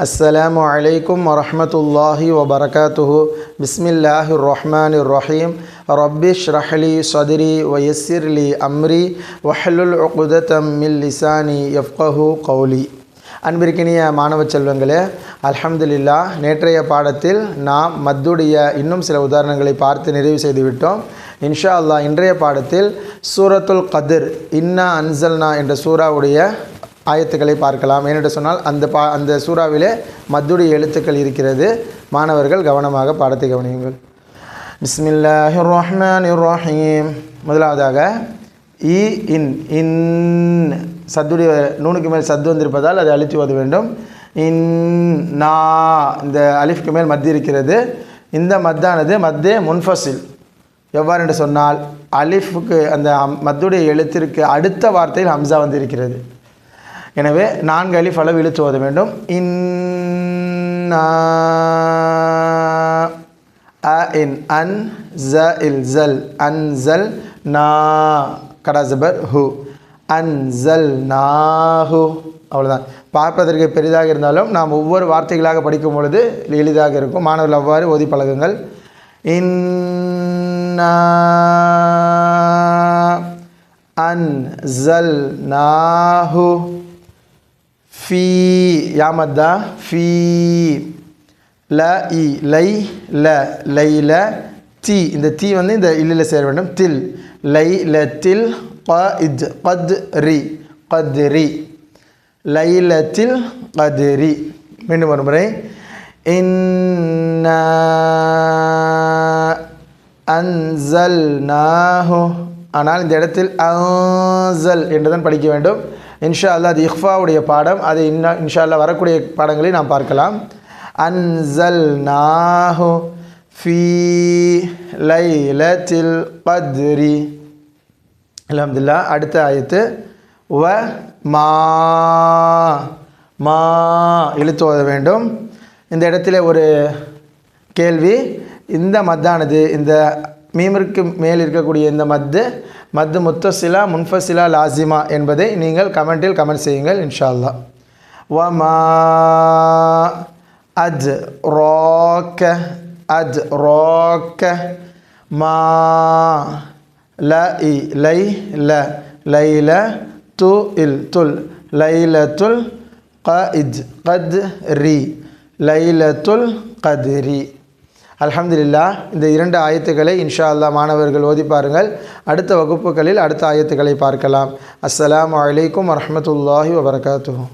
السلام عليكم ورحمة الله وبركاته بسم الله الرحمن الرحيم رب اشرح لي صدري ويسر لي أمري واحلل عقدة من لساني يفقه قولي அன்பிற்கினிய மாணவ செல்வங்களே அல்ஹம்துலில்லா நேற்றைய பாடத்தில் நாம் மத்துடைய இன்னும் சில உதாரணங்களை பார்த்து நிறைவு செய்து விட்டோம் இன்ஷா அல்லாஹ் இன்றைய பாடத்தில் சூரத்துல் கதிர் இன்னா அன்சல்னா என்ற சூறாவுடைய ஆயத்துக்களை பார்க்கலாம். ஏனென்று சொன்னால் அந்த பா அந்த சூறாவிலே மத்துடைய எழுத்துக்கள் இருக்கிறது. மாணவர்கள் கவனமாக பாடத்தை கவனியுங்கள். பிஸ்மில்லாஹிர் ரஹ்மான் ரஹீம் முதலாவதாக இ இன் இன் சத்துடைய நூனுக்கு மேல் சத்து வந்திருப்பதால் அதை அழித்து ஓத வேண்டும். இன் நா இந்த அலிஃப்க்கு மேல் மத்து இருக்கிறது. இந்த மத்தானது மத்தே முன்ஃபசில் எவ்வாறு என்று சொன்னால் அலிஃபுக்கு அந்த மத்துடைய எழுத்திற்கு அடுத்த வார்த்தையில் ஹம்சா வந்திருக்கிறது. எனவே நான்கு அலிஃப் அளவு இழுத்து ஓத வேண்டும். இன்னா அ இன் அன் ஜ இல் ஜல் அன் ஜல் நா. கடாசபர் ஹு. அன் ஜல் நாஹு அவ்வளோதான் பார்ப்பதற்கு பெரிதாக இருந்தாலும் நாம் ஒவ்வொரு வார்த்தைகளாக படிக்கும் பொழுது எளிதாக இருக்கும். மாணவர்கள் அவ்வாறு ஓதி பழகுங்கள். இன்னா அன் ஜல் நாஹு ஃபீ யாமத்தா ஃபீ ல இ லை ல லைல தி இந்த தீ வந்து இந்த இல்லில் சேர வேண்டும். தில் லை ல தில் க இத் கத் ரி கத் ரி லைலத்தில் கதிரி மீண்டும் ஒரு முறை. இன்னா அன்சல்நாஹு ஆனால் இந்த இடத்தில் அன்சல் என்றுதான் படிக்க வேண்டும். இன்ஷா அல்லா அது இஃபாவுடைய பாடம். அதை இன்னா இன்ஷா அல்லாஹ் வரக்கூடிய பாடங்களை நாம் பார்க்கலாம். அன்சல் நாஹு ஃபீ லைலத்தில் கத்ரி அலமதுல்லா அடுத்த ஆயத்து. வ மா மா இழுத்து ஓத வேண்டும். இந்த இடத்துல ஒரு கேள்வி இந்த மத்தானது இந்த மீமிற்கு மேல் இருக்கக்கூடிய இந்த மத்து மத்து முத்தசிலா முன்ஃபசிலா லாசிமா என்பதை நீங்கள் கமெண்டில் கமெண்ட் செய்யுங்கள் இன்ஷால்லா வமா அஜ் ரோக்க அஜ் ரோக்க மா ல இ லை ல லைல து இல் துல் லைலத்துல் இஜ் கத் ரி லைலத்துல் கதிரி அலமதுல்லா இந்த இரண்டு ஆயத்துக்களை இன்ஷா அல்லாஹ் மாணவர்கள் ஓதி பாருங்கள். அடுத்த வகுப்புகளில் அடுத்த ஆயத்துக்களை பார்க்கலாம். அஸ்லாம் வலைக்கம் வரமத்துல்லாஹி வபரகாத்துஹு.